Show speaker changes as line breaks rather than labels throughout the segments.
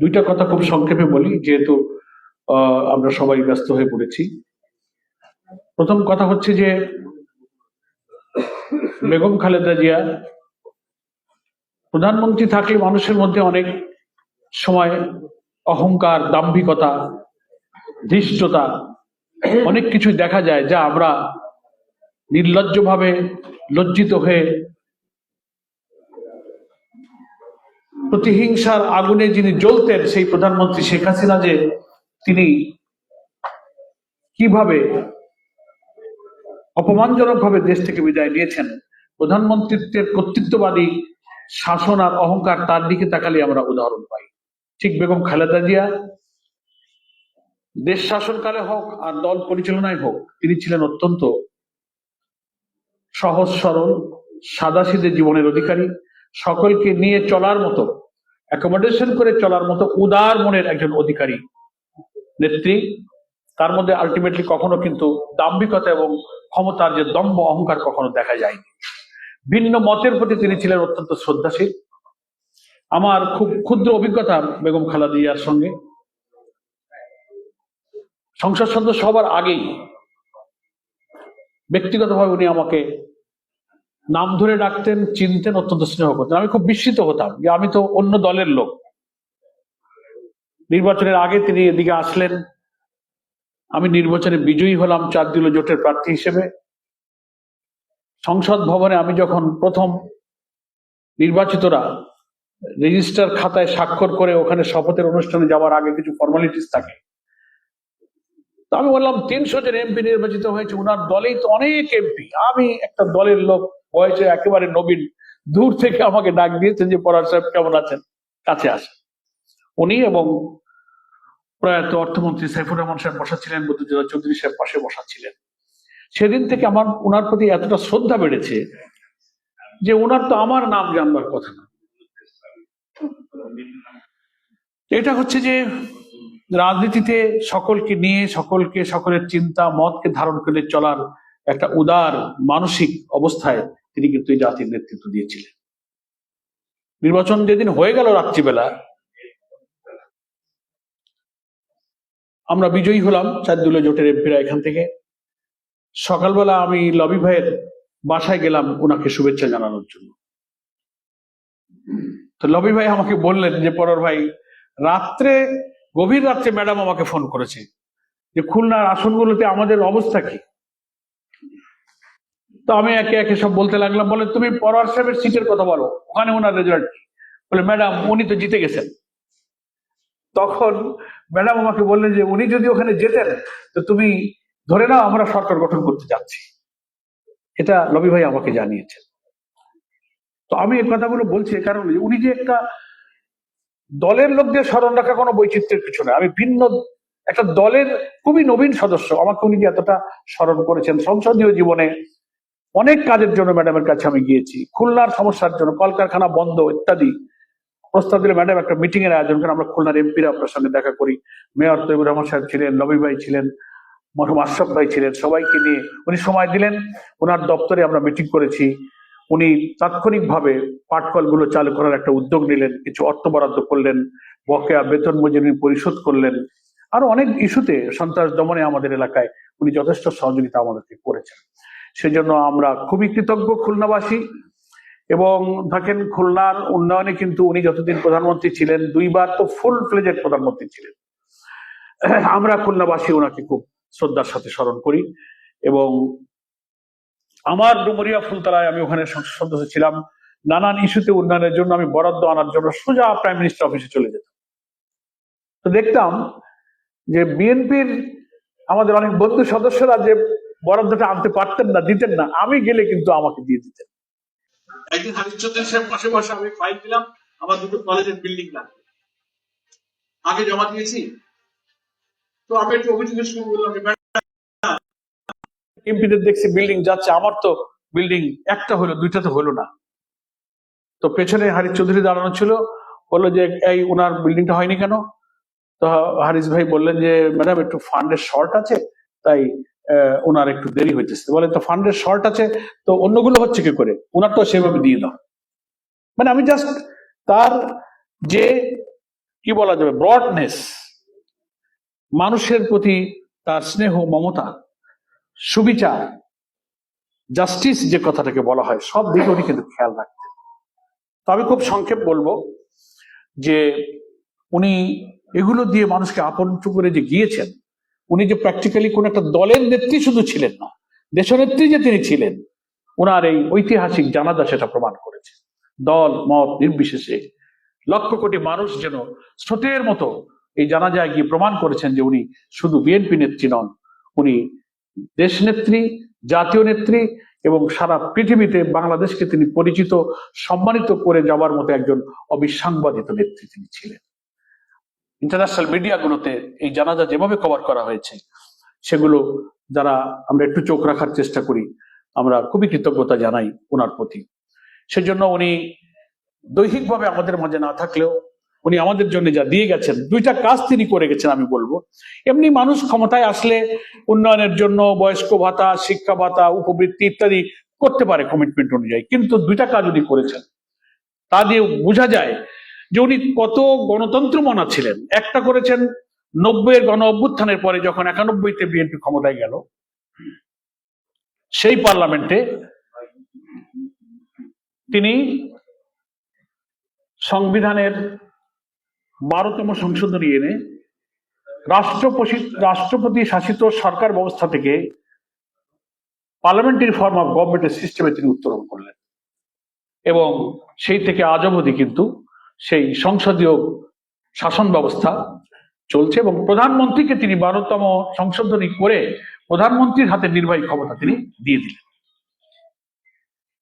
দুইটা কথা খুব সংক্ষেপে বলি, যেহেতু আমরা সবাই ব্যস্ত হয়ে পড়েছি। প্রথম কথা হচ্ছে যে, বেগম খালেদা জিয়া প্রধানমন্ত্রী থাকলে মানুষের মধ্যে অনেক সময় অহংকার, দাম্ভিকতা, ধৃষ্টতা, অনেক কিছু দেখা যায় যা আমরা নির্লজ্জভাবে লজ্জিত হয়ে প্রতিহিংসার আগুনে যিনি জ্বলতেন, সেই প্রধানমন্ত্রী শেখ হাসিনা যে তিনি কীভাবে অপমানজনক ভাবে দেশ থেকে বিদায় নিয়েছেন, প্রধানমন্ত্রীত্বের কর্তৃত্ববাদী শাসন আর অহংকার তার দিকে তাকালে আমরা উদাহরণ পাই। ঠিক বেগম খালেদা জিয়া দেশ শাসনকালে হোক আর দল পরিচালনায় হোক, তিনি ছিলেন অত্যন্ত সহজ সরল, সাদাসিধে জীবনের অধিকারী, সকলকে নিয়ে চলার মতো অ্যাকোমোডেশন করে চলার মতো উদার মনের একজন অধিকারী, নেত্রী, তার মধ্যে আলটিমেটলি কখনো কিন্তু দাম্ভিকতা এবং ক্ষমতার যে দম্ভ অহংকার কখনো দেখা যায়নি। ভিন্ন মতের প্রতি তিনি ছিলেন অত্যন্ত শ্রদ্ধাশীল। আমার খুব ক্ষুদ্র অভিজ্ঞতা বেগম খালেদা জিয়ার সঙ্গে। সংসদ সদস্য হবার আগেই ব্যক্তিগতভাবে উনি আমাকে নাম ধরে ডাকতেন, চিনতেন, অত্যন্ত স্নেহ করতেন। আমি খুব বিস্মিত হতাম যে আমি তো অন্য দলের লোক। নির্বাচনের আগে তিনি এদিকে আসলেন। আমি নির্বাচনে বিজয়ী হলাম চার দিল জোটের প্রার্থী হিসেবে। সংসদ ভবনে আমি যখন প্রথম নির্বাচিতরা রেজিস্টার খাতায় স্বাক্ষর করে ওখানে শপথের অনুষ্ঠানে যাওয়ার আগে কিছু ফর্মালিটিস থাকে তো আমি বললাম, তিনশো জন এমপি নির্বাচিত হয়েছে, উনার দলেই তো অনেক এমপি আমি একটা দলের লোক, বয়সে একেবারে নবীন, দূর থেকে আমাকে ডাক দিয়েছেন যে পরার সাহেব, কেমন আছেন? কাছে আসেন। উনি এবং প্রয়াত অর্থমন্ত্রী সাইফুর রহমান সাহেব বসা ছিলেন চৌধুরী সাহেব পাশে বসা ছিলেন সেদিন থেকে আমার ওনার প্রতি এতটা শ্রদ্ধা বেড়েছে যে ওনার তো আমার নাম জানবার কথা না। এটা হচ্ছে যে রাজনীতিতে সকলকে নিয়ে, সকলকে, সকলের চিন্তা, মতকে ধারণ করে চলার একটা উদার মানসিক অবস্থায় তিনি কিন্তু এই জাতির নেতৃত্ব দিয়েছিলেন। নির্বাচন যেদিন হয়ে গেল রাত্রিবেলা, আমরা বিজয়ী হলাম চারদুলে জোটের এমপিরা এখান থেকে। সকালবেলা আমি লবি ভাইয়ের বাসায় গেলাম ওনাকে শুভেচ্ছা জানানোর জন্য। তো লবি ভাই আমাকে বললেন যে, পরর ভাই, রাত্রে গভীর রাত্রে ম্যাডাম আমাকে ফোন করেছে যে খুলনার আসনগুলোতে আমাদের অবস্থা কি? তো আমি একে একে সব বলতে লাগলাম, বলে, তুমি পরোয়ার সাহেবের সিটের কথা বলো, ওখানে ওনার রেজাল্ট বলে, ম্যাডাম, উনি তো জিতে গেছেন। তখন ম্যাডাম আমাকে বললেন যে, উনি যদি ওখানে যেতেন তো তুমি ধরে নাও আমরা সরকার গঠন করতে যাচ্ছি। এটা লবি ভাই আমাকে জানিয়েছেন। তো আমি এই কথাগুলো বলছি কারণ উনি যে একটা দলের লোকদের স্মরণ রাখা কোনো বৈচিত্র্যের কিছু না আমি ভিন্ন, একটা দলের খুবই নবীন সদস্য, আমাকে উনি যে এতটা স্মরণ করেছেন সংসদীয় জীবনে অনেক কাজের জন্য ম্যাডামের কাছে আমি গিয়েছি। খুলনার সমস্যার জন্য, কলকারখানা বন্ধ ইত্যাদি প্রস্তাব দিলে ম্যাডাম একটা মিটিং এর আয়োজন করেন আমরা খুলনার এমপিরা আপনার সঙ্গে দেখা করি। মেয়র তৈবুর রহমান সাহেব ছিলেন নবী ভাই ছিলেন, মরহুম আশরাফ ভাই ছিলেন, সবাইকে নিয়ে উনি সময় দিলেন। ওনার দপ্তরে আমরা মিটিং করেছি। উনি তাৎক্ষণিকভাবে পাটকলগুলো চালু করার একটা উদ্যোগ নিলেন, কিছু অর্থ বরাদ্দ করলেন, বকেয়া বেতন মজুরি পরিশোধ করলেন। আরও অনেক ইস্যুতে সন্ত্রাস দমনে আমাদের এলাকায় উনি যথেষ্ট সহযোগিতা আমাদেরকে করেছেন। সেজন্য আমরা খুবই কৃতজ্ঞ খুলনাবাসী এবং থাকেন খুলনার উন্নয়নে কিন্তু উনি যতদিন প্রধানমন্ত্রী ছিলেন, দুইবার তো ফুল ফ্লেজের প্রধানমন্ত্রী ছিলেন। আমরা খুলনাবাসী ওনাকে খুব শ্রদ্ধার সাথে স্মরণ করি এবং আমার ডুমুরিয়া ফুলতলায় আমি ওখানে সদস্য ছিলাম নানান ইস্যুতে উন্নয়নের জন্য আমি বরাদ্দ আনার জন্য সোজা প্রাইম মিনিস্টার অফিসে চলে যেতাম। তো দেখতাম যে বিএনপির আমাদের অনেক বন্ধু সদস্যরা যে বরাদ্দটা আনতে পারতেন না, দিতেন না, আমি গেলে কিন্তু আমাকে দিয়ে দিতেন। একদিন হরিশ্চন্দ্র সাহেব পাশে বসে আমি ফাইল দিলাম, আমার দুটো কলেজের বিল্ডিং লাগবে। আগে জমা দিয়েছি। তো আমি একটু অভিযোগ শুরু করলাম এমপিদের দেখছি বিল্ডিং যাচ্ছে, আমার তো বিল্ডিং একটা হলো, দুইটা তো হলো না। তো পেছনে হারিস চৌধুরী দাঁড়ানো ছিল, বলল যে এই ওনার বিল্ডিংটা হয়নি কেন? তো হারিস ভাই বললেন যে ম্যাডাম একটু ফান্ডের শর্ট আছে, তাই ওনার একটু দেরি হইতেছে। বলে, তো ফান্ডের শর্ট আছে, তো অন্যগুলো হচ্ছে কি করে? ওনার তো সেভাবে দিয়ে দাও। মানে আমি জাস্ট তার যে, কি বলা যাবে ব্রডনেস মানুষের প্রতি তার স্নেহ, মমতা সুবিচার জাস্টিস যে কথাটাকে বলা হয়, সব দিকে উনি কিন্তু খেয়াল রাখতেন। তো আমি খুব সংক্ষেপ বলব যে উনি এগুলো দিয়ে মানুষকে আপন করে যে গিয়েছেন, উনি যে প্র্যাকটিক্যালি কোন একটা দলের নেত্রী শুধু ছিলেন না, দেশনেত্রী যে তিনি ছিলেন ওনার এই ঐতিহাসিক জানাজা সেটা প্রমাণ করেছে। দল, মত নির্বিশেষে লক্ষ কোটি মানুষ যেন স্রোতের মতো এই জানাজায় গিয়ে প্রমাণ করেছেন যে উনি শুধু বিএনপি নেত্রী নন, উনি দেশ নেত্রী জাতীয় নেত্রী এবং সারা পৃথিবীতে বাংলাদেশকে তিনি পরিচিত, সম্মানিত করে যাওয়ার মতো একজন অবিসাংবাদিত নেত্রী তিনি ছিলেন। ইন্টারন্যাশনাল মিডিয়াগুলোতে এই জানাজা যেভাবে কভার করা হয়েছে, সেগুলো যারা আমরা একটু চোখ রাখার চেষ্টা করি, আমরা খুবই কৃতজ্ঞতা জানাই ওনার প্রতি। সেজন্য উনি দৈহিকভাবে আমাদের মাঝে না থাকলেও উনি আমাদের জন্য যা দিয়ে গেছেন, দুইটা কাজ তিনি করে গেছেন আমি বলব। এমনি মানুষ ক্ষমতায় আসলে উন্নয়নের জন্য বয়স্ক ভাতা, শিক্ষা ভাতা, উপবৃত্তি ইত্যাদি করতে পারে কমিটমেন্ট অনুযায়ী, কিন্তু দুইটা কাজ উনি করেছেন। তা দিয়ে বোঝা যায় যে উনি কত গণতন্ত্র মনা ছিলেন। একটা করেছেন নব্বইয়ের গণ অভ্যুত্থানের পরে যখন একানব্বইতে বিএনপি ক্ষমতায় গেল, সেই পার্লামেন্টে তিনি সংবিধানের বারোতম সংশোধনী এনে রাষ্ট্রপতি রাষ্ট্রপতি শাসিত সরকার ব্যবস্থা থেকে পার্লামেন্টারি ফর্ম অফ গভর্নমেন্টের সিস্টেমে তিনি উত্তরণ করলেন। এবং সেই থেকে আজ অবধি কিন্তু সেই সংসদীয় শাসন ব্যবস্থা চলছে এবং প্রধানমন্ত্রীকে তিনি বারোতম সংশোধনী করে প্রধানমন্ত্রীর হাতে নির্বাহী ক্ষমতা তিনি দিয়ে দিলেন।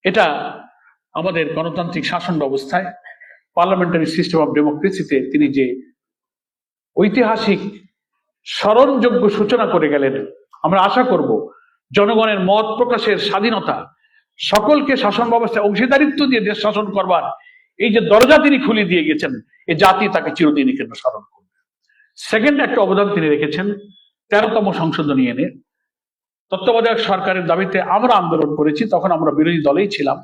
এটা আমাদের গণতান্ত্রিক শাসন ব্যবস্থায় পার্লামেন্টারি সিস্টেম অফ ডেমোক্রেসিতে তিনি যে ঐতিহাসিক স্মরণযোগ্য সূচনা করে গেলেন, আমরা আশা করব জনগণের মত প্রকাশের স্বাধীনতা, সকলকে শাসন ব্যবস্থায় অংশীদারিত্ব দিয়ে দেশ শাসন করবার, এই যে দরজা তিনি খুলে দিয়ে গেছেন, এ জাতি তাকে চিরদিনই কিন্তু স্মরণ করবে। সেকেন্ড একটা অবদান তিনি রেখেছেন, তেরোতম সংশোধনী এনে। তত্ত্বাবধায়ক সরকারের দাবিতে আমরা আন্দোলন করেছি, তখন আমরা বিরোধী দলেই ছিলাম।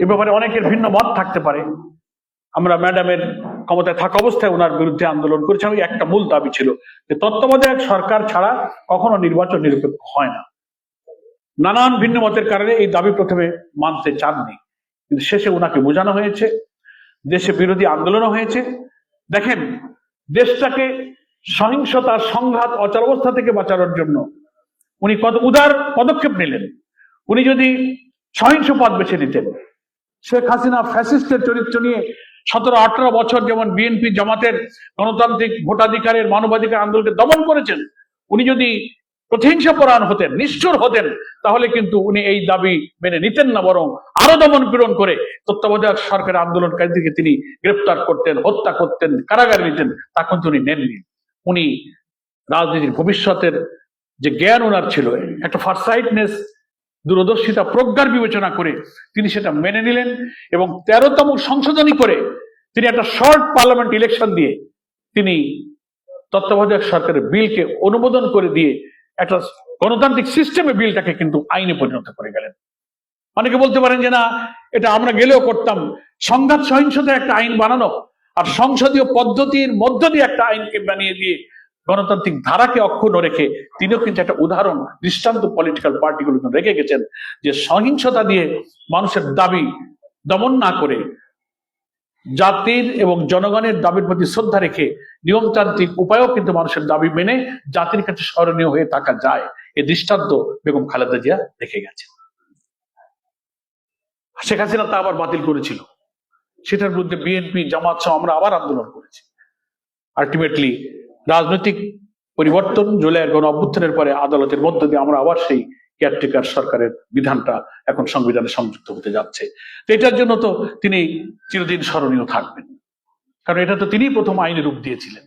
এ ব্যাপারে অনেকের ভিন্ন মত থাকতে পারে। আমরা ম্যাডামের ক্ষমতায় থাকা অবস্থায় ওনার বিরুদ্ধে আন্দোলন করেছিলাম ওই একটা মূল দাবি ছিল যে তত্ত্বাবধায়ক সরকার ছাড়া কখনো নির্বাচন নিরপেক্ষ হয় না। নানান ভিন্ন মতের কারণে এই দাবি প্রথমে মানতে চাননি। কিন্তু শেষে ওনাকে বোঝানো হয়েছে, দেশে বিরোধী আন্দোলনও হয়েছে। দেখেন, দেশটাকে সহিংসতা সংঘাত অচলাবস্থা থেকে বাঁচানোর জন্য উনি কত উদার পদক্ষেপ নিলেন। উনি যদি সহিংস পথ বেছে নিতেন শেখ হাসিনা ফ্যাসিস্টের চরিত্র নিয়ে সতেরো, আঠারো বছর যেমন বিএনপি জামাতের গণতান্ত্রিক ভোটাধিকারের মানবাধিকার আন্দোলনকে দমন করেছেন, উনি যদি প্রতিহিংসা পরায়ণ হতেন, নিষ্ঠুর হতেন, তাহলে কিন্তু উনি এই দাবি মেনে নিতেন না, বরং আরও দমন পীড়ন করে তত্ত্বাবধায়ক সরকারের আন্দোলনকারীদেরকে তিনি গ্রেপ্তার করতেন, হত্যা করতেন, কারাগারে নিতেন, তা কিন্তু উনি নেননি। উনি রাজনীতির ভবিষ্যতের যে জ্ঞান ওনার ছিল, একটা ফারসাইটনেস দূরদর্শিতা প্রজ্ঞার বিবেচনা করে তিনি সেটা মেনে নিলেন এবং তেরোতম সংশোধনী করে তিনি একটা শর্ট পার্লামেন্ট ইলেকশন দিয়ে তিনি তত্ত্বাবধায়ক সরকারের বিলকে অনুমোদন করে দিয়ে একটা গণতান্ত্রিক সিস্টেমে বিলটাকে কিন্তু আইনে পরিণত করে গেলেন। অনেকে বলতে পারেন যে না, এটা আমরা গেলেও করতাম। সংঘাত সহিংসতার একটা আইন বানানো আর সংসদীয় পদ্ধতির মধ্য দিয়ে একটা আইনকে বানিয়ে দিয়ে গণতান্ত্রিক ধারাকে অক্ষুণ্ণ রেখে তিনিও কিন্তু একটা উদাহরণ, দৃষ্টান্ত পলিটিক্যাল পার্টিগুলো রেখে গেছেন যে সহিংসতা দিয়ে মানুষের দাবি দমন না করে জাতির এবং জনগণের দাবির প্রতি শ্রদ্ধা রেখে নিয়মতান্ত্রিক উপায়ও কিন্তু মানুষের দাবি মেনে জাতির কাছে স্মরণীয় হয়ে থাকা যায়। এই দৃষ্টান্ত বেগম খালেদা জিয়া রেখে গেছে শেখ হাসিনা তা আবার বাতিল করেছিল। সেটার বিরুদ্ধে বিএনপি, জামাত সহ আমরা আবার আন্দোলন করেছি। আলটিমেটলি রাজনৈতিক পরিবর্তন জুলাইয়ের গণ অভ্যুত্থানের পরে আদালতের মধ্য দিয়ে আমরা আবার সেই কেয়ারটেকার সরকারের বিধানটা এখন সংবিধানে সংযুক্ত হতে যাচ্ছে। তো এটার জন্য তো তিনি চিরদিন স্মরণীয় থাকবেন। কারণ এটা তো তিনিই প্রথম আইনে রূপ দিয়েছিলেন।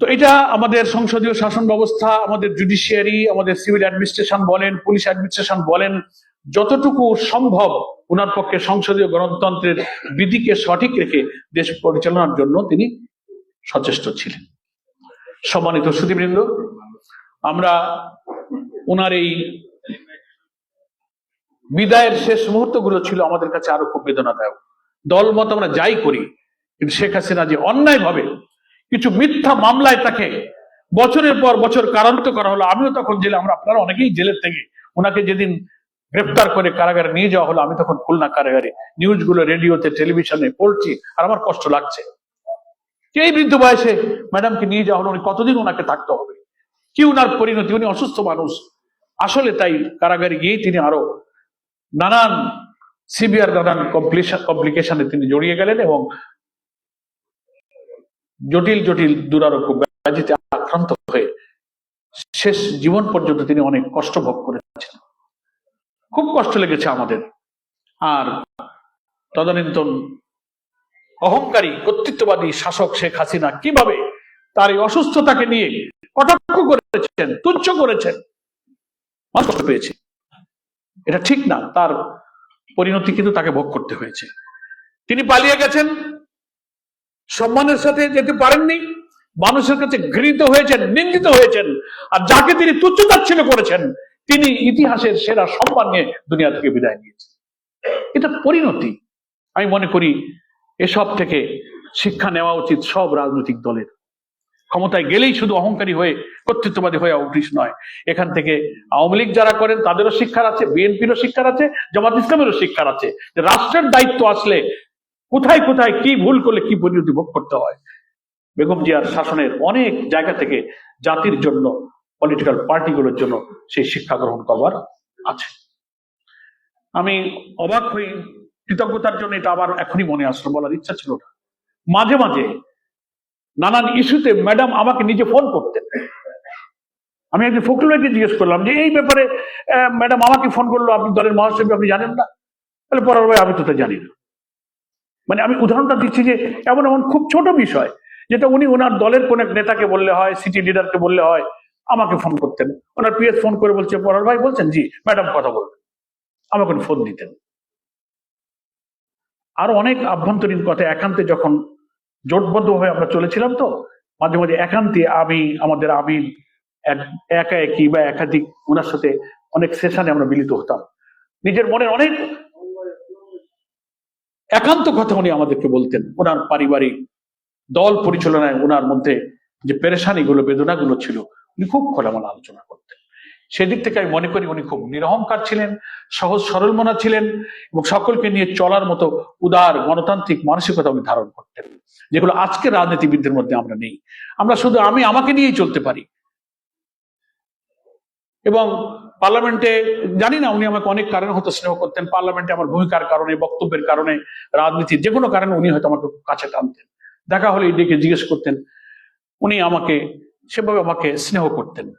তো এটা আমাদের সংসদীয় শাসন ব্যবস্থা, আমাদের জুডিশিয়ারি আমাদের সিভিল অ্যাডমিনিস্ট্রেশন বলেন পুলিশ অ্যাডমিনিস্ট্রেশন বলেন, যতটুকু সম্ভব ওনার পক্ষে সংসদীয় গণতন্ত্রের বিধিকে সঠিক রেখে দেশ পরিচালনার জন্য তিনি সচেষ্ট ছিলেন। সম্মানিত সুদীবৃন্দ আমরা ওনার এই বিদায়ের শেষ মুহূর্তগুলো ছিল আমাদের কাছে আরও খুব বেদনাদায়ক। দলমত আমরা যাই করি, কিন্তু শেখ হাসিনা যে অন্যায় ভাবে কিছু মিথ্যা মামলায় তাকে বছরের পর বছর কারারুদ্ধ করা হলো, আমিও তখন জেলে, আমরা আপনারা অনেকেই জেলের থেকে ওনাকে যেদিন গ্রেপ্তার করে কারাগারে নিয়ে যাওয়া হলো, আমি তখন খুলনা কারাগারে নিউজগুলো রেডিওতে, টেলিভিশনে পড়ছি, আর আমার কষ্ট লাগছে। এই বৃদ্ধ বয়সে ম্যাডামকে নিয়ে যাওয়া হলো, উনি কতদিন ওনাকে থাকতে হবে? কি উনার পরিণতি? উনি অসুস্থ মানুষ। আসলে তাই কারাগারে গিয়েই তিনি আরও নানান সিভিয়ার, নানান কমপ্লিকেশনে তিনি জড়িয়ে গেলেন এবং জটিল জটিল দুরারোগ্য ব্যাধিতে আক্রান্ত হয়ে শেষ জীবন পর্যন্ত তিনি অনেক কষ্ট ভোগ করেছেন। খুব কষ্ট লেগেছে আমাদের। আর তদানীন্তন অহংকারী, কর্তৃত্ববাদী শাসক শেখ হাসিনা কীভাবে তার এই অসুস্থতাকে নিয়ে কটাক্ষ করেছেন, তুচ্ছ করেছেন পেয়েছে। এটা ঠিক না, তার পরিণতি কিন্তু তাকে ভোগ করতে হয়েছে। তিনি পালিয়ে গেছেন, সম্মানের সাথে যেতে পারেননি, মানুষের কাছে ঘৃণিত হয়েছেন, নিন্দিত হয়েছেন, আর যাকে তিনি তুচ্ছতাচ্ছিন্ন করেছেন, তিনি ইতিহাসের সেরা সম্মান নিয়ে দুনিয়া থেকে বিদায় নিয়েছেন। এটা পরিণতি। আমি মনে করি এসব থেকে শিক্ষা নেওয়া উচিত সব রাজনৈতিক দলের। ক্ষমতায় গেলেই শুধু অহংকারী হয়ে, কর্তৃত্ববাদী হয়ে উঠিস নয়। এখান থেকে আওয়ামী লীগ যারা করেন, তাদেরও শিক্ষার আছে, বিএনপিরও শিক্ষার আছে, জামাত ইসলামেরও শিক্ষার আছে। যে রাষ্ট্রের দায়িত্ব আসলে কোথায় কোথায় কি ভুল করলে কি পরিণতি ভোগ করতে হয়? বেগম জিয়ার শাসনের অনেক জায়গা থেকে জাতির জন্য পলিটিক্যাল পার্টিগুলোর জন্য সেই শিক্ষা গ্রহণ করবার আছে। আমি অবাক হই কৃতজ্ঞতার জন্য এটা আবার এখনই মনে আসলো, বলার ইচ্ছা ছিল না। মাঝে মাঝে নানান ইস্যুতে ম্যাডাম আমাকে নিজে ফোন করতেন। আমি একদিন ফখরুল ভাইকে জিজ্ঞেস করলাম যে, এই ব্যাপারে ম্যাডাম আমাকে ফোন করল, আপনি দলের মহাসচিব, আপনি জানেন না? তাহলে পরের ভাই আমি তো তা জানি না। মানে আমি উদাহরণটা দিচ্ছি যে, এমন এমন খুব ছোট বিষয়, যেটা উনি ওনার দলের কোন এক নেতাকে বললে হয়, সিটি লিডারকে বললে হয়, আমাকে ফোন করতেন। ওনার পিএস ফোন করে বলছে, পরার ভাই বলছেন? জি, ম্যাডাম কথা বলবেন। আমাকে ফোন দিতেন। আরও অনেক আভ্যন্তরীণ কথা একান্তে যখন জোটবদ্ধ হয়ে আমরা চলেছিলাম তো, মাঝে মাঝে একান্তে আমি, আমাদের আমি একা একই বা একাধিক ওনার সাথে অনেক সেশনে আমরা মিলিত হতাম। নিজের মনের অনেক একান্ত কথা উনি আমাদেরকে বলতেন। ওনার পারিবারিক দল পরিচালনায় ওনার মধ্যে যে পেরেশানিগুলো, বেদনাগুলো ছিল, উনি খুব খোলামেলা আলোচনা করতেন। সেদিক থেকে আমি মনে করি উনি খুব নিরহংকার ছিলেন, সহজ সরল মনা ছিলেন এবং সকলকে নিয়ে চলার মতো উদার, গণতান্ত্রিক মানসিকতা উনি ধারণ করতেন। যেগুলো আজকের রাজনীতিবিদদের মধ্যে আমরা নেই। আমরা শুধু আমি আমাকে নিয়েই চলতে পারি। এবং পার্লামেন্টে, জানি না উনি আমাকে অনেক কারণে হয়তো স্নেহ করতেন, পার্লামেন্টে আমার ভূমিকার কারণে, বক্তব্যের কারণে রাজনীতির যে কোনো কারণে উনি হয়তো আমাকে কাছে টানতেন। দেখা হলে ডেকে জিজ্ঞেস করতেন, উনি আমাকে, সেভাবে আমাকে স্নেহ করতেন।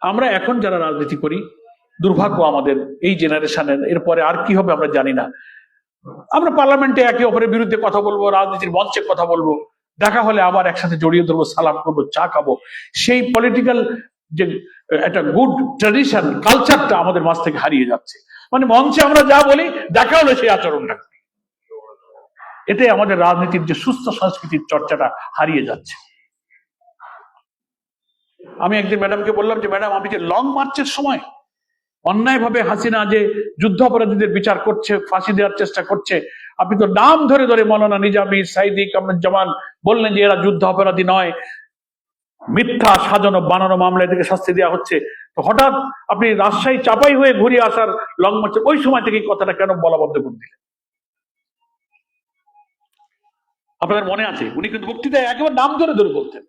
আমরা এখন যারা রাজনীতি করি, দুর্ভাগ্য আমাদের এই জেনারেশনের। এরপরে আর কি হবে আমরা জানি না। আমরা পার্লামেন্টে একে অপরের বিরুদ্ধে কথা বলব, রাজনীতির মঞ্চে কথা বলব। দেখা হলে আবার একসাথে জড়িয়ে ধরবো, সালাম করব, চা খাব। সেই পলিটিক্যাল যে একটা গুড ট্রেডিশন কালচারটা আমাদের মাঝ থেকে হারিয়ে যাচ্ছে। মানে মঞ্চে আমরা যা বলি, দেখা হলে সেই আচরণটা। এতে আমাদের রাজনীতির যে সুস্থ সংস্কৃতির চর্চাটা হারিয়ে যাচ্ছে। আমি একদিন ম্যাডামকে বললাম যে, ম্যাডাম আমি যে লং মার্চের সময় অন্যায়ভাবে হাসিনা যে যুদ্ধ অপরাধীদের বিচার করছে, ফাঁসি দেওয়ার চেষ্টা করছে, আপনি তো নাম ধরে ধরে মৌলানা নিজামি সাইদি কামরুজ্জামান বললেন যে এরা যুদ্ধ অপরাধী নয়। মিথ্যা সাজানো বানানো মামলায় থেকে শাস্তি দেওয়া হচ্ছে। তো হঠাৎ আপনি রাজশাহী চাপাই হয়ে ঘুরে আসার লং মার্চের ওই সময় থেকে কথাটা কেন বলা বন্ধ করে দিলেন? আপনাদের মনে আছে? উনি কিন্তু বক্তৃতায় একেবারে নাম ধরে ধরে বলতেন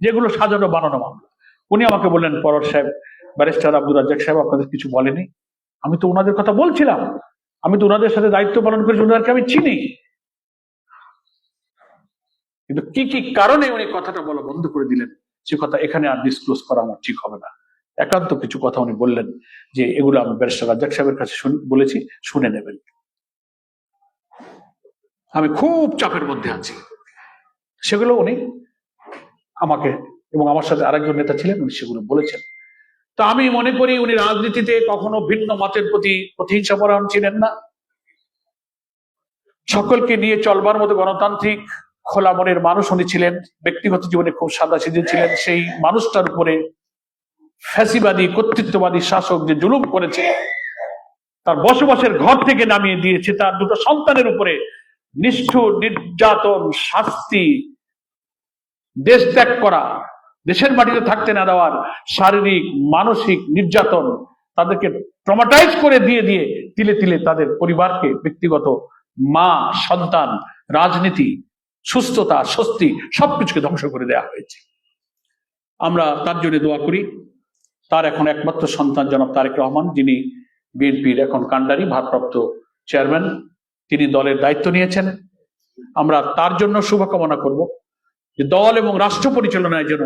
যেগুলো সাজানো বানানো মামলা। উনি আমাকে বললেন পরর সাহেব, ব্যারিস্টার আব্দুল রাজ্জাক সাহেব আপনাদের কিছু বলেনি। আমি তো ওনাদের কথা বলছিলাম। আমি তো ওনাদের সাথে দায়িত্ব পালন করেছি ওনাদেরকে আমি চিনি। কিন্তু কি কি কারণে উনি কথাটা বলা বন্ধ করে দিলেন? সে কথা এখানে আর ডিসক্লোজ করা আমার ঠিক হবে না। একান্ত কিছু কথা উনি বললেন যে, এগুলো আমি ব্যারিস্টার রাজ্জাক সাহেবের কাছে বলেছি, শুনে নেবেন। আমি খুব চাপের মধ্যে আছি। সেগুলো উনি আমাকে এবং আমার সাথে আরেকজন নেতা ছিলেন, উনি সেগুলো বলেছেন। তো আমি মনে করি উনি রাজনীতিতে কখনো ভিন্ন মতের প্রতি প্রতিহিংসা পরায়ণ ছিলেন না। সকলকে নিয়ে চলবার মতো গণতান্ত্রিক খোলা মনের মানুষ উনি ছিলেন। ব্যক্তিগত জীবনে খুব সাদা সিধে ছিলেন। সেই মানুষটার উপরে ফ্যাসিবাদী, কর্তৃত্ববাদী শাসক যে জুলুম করেছে, তার বসবাসের ঘর থেকে নামিয়ে দিয়েছে, তার দুটো সন্তানের উপরে নিষ্ঠুর, নির্যাতন, শাস্তি, দেশ ত্যাগ করা দেশের মাটিতে থাকতে না দেওয়ার শারীরিক, মানসিক নির্যাতন তাদেরকে ট্রমাটাইজ করে দিয়ে দিয়ে তিলে তিলে তাদের পরিবারকে ব্যক্তিগত মা, সন্তান, রাজনীতি, সুস্থতা, স্বস্তি সবকিছুকে ধ্বংস করে দেওয়া হয়েছে। আমরা তার জন্য দোয়া করি। তার এখন একমাত্র সন্তান জনাব তারেক রহমান, যিনি বিএনপির এখন কান্ডারি ভারপ্রাপ্ত চেয়ারম্যান। তিনি দলের দায়িত্ব নিয়েছেন। আমরা তার জন্য শুভকামনা করব যে দল এবং রাষ্ট্র পরিচালনায় যেন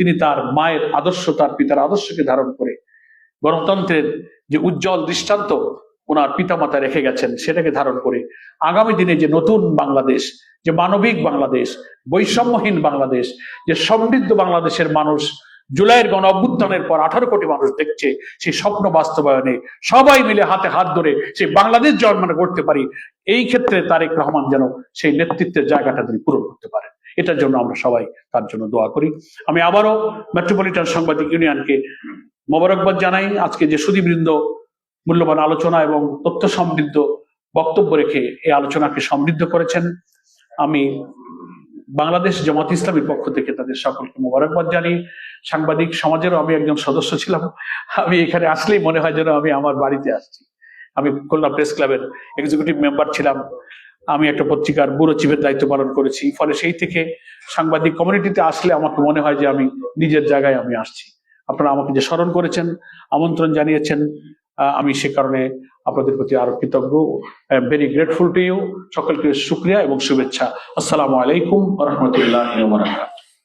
তিনি তার মায়ের আদর্শ, তার পিতার আদর্শকে ধারণ করে গণতন্ত্রের যে উজ্জ্বল দৃষ্টান্ত ওনার পিতামাতা রেখে গেছেন, সেটাকে ধারণ করে আগামী দিনে যে নতুন বাংলাদেশ, যে মানবিক বাংলাদেশ, বৈষম্যহীন বাংলাদেশ, যে সমৃদ্ধ বাংলাদেশের মানুষ জুলাইয়ের গণ অভ্যুত্থানের পর আঠারো কোটি মানুষ দেখছে, সেই স্বপ্ন বাস্তবায়নে সবাই মিলে হাতে হাত ধরে সেই বাংলাদেশ জন্মানো করতে পারি, এই ক্ষেত্রে তারেক রহমান যেন সেই নেতৃত্বের জায়গাটা তিনি পূরণ করতে পারেন। এটার জন্য আমরা সবাই তার জন্য দোয়া করি। আমি আবারও মেট্রোপলিটন সাংবাদিক ইউনিয়নকে মোবারকবাদ জানাই। আজকে যে সুদীবৃন্দ মূল্যবান আলোচনা এবং তথ্য সমৃদ্ধ বক্তব্য রেখে এই আলোচনাকে সমৃদ্ধ করেছেন, আমি বাংলাদেশ জামাত ইসলামের পক্ষ থেকে তাদের সকলকে মোবারকবাদ জানি সাংবাদিক সমাজেরও আমি একজন সদস্য ছিলাম। আমি এখানে আসলেই মনে হয় যেন আমি আমার বাড়িতে আসছি। আমি খুলনা প্রেস ক্লাবের এক্সিকিউটিভ মেম্বার ছিলাম। আমি একটা পত্রিকার ব্যুরো চিফের দায়িত্ব পালন করেছি। ফলে সেই থেকে সাংবাদিক কমিউনিটিতে আসলে আমাকে মনে হয় যে আমি নিজের জায়গায় আমি আসছি। আপনারা আমাকে যে স্মরণ করেছেন, আমন্ত্রণ জানিয়েছেন আমি সে কারণে আপনাদের প্রতি আরও কৃতজ্ঞ। ভেরি গ্রেটফুল টু ইউ সকলকে শুক্রিয়া এবং শুভেচ্ছা। আসসালামু আলাইকুম রহমতুল্লাহ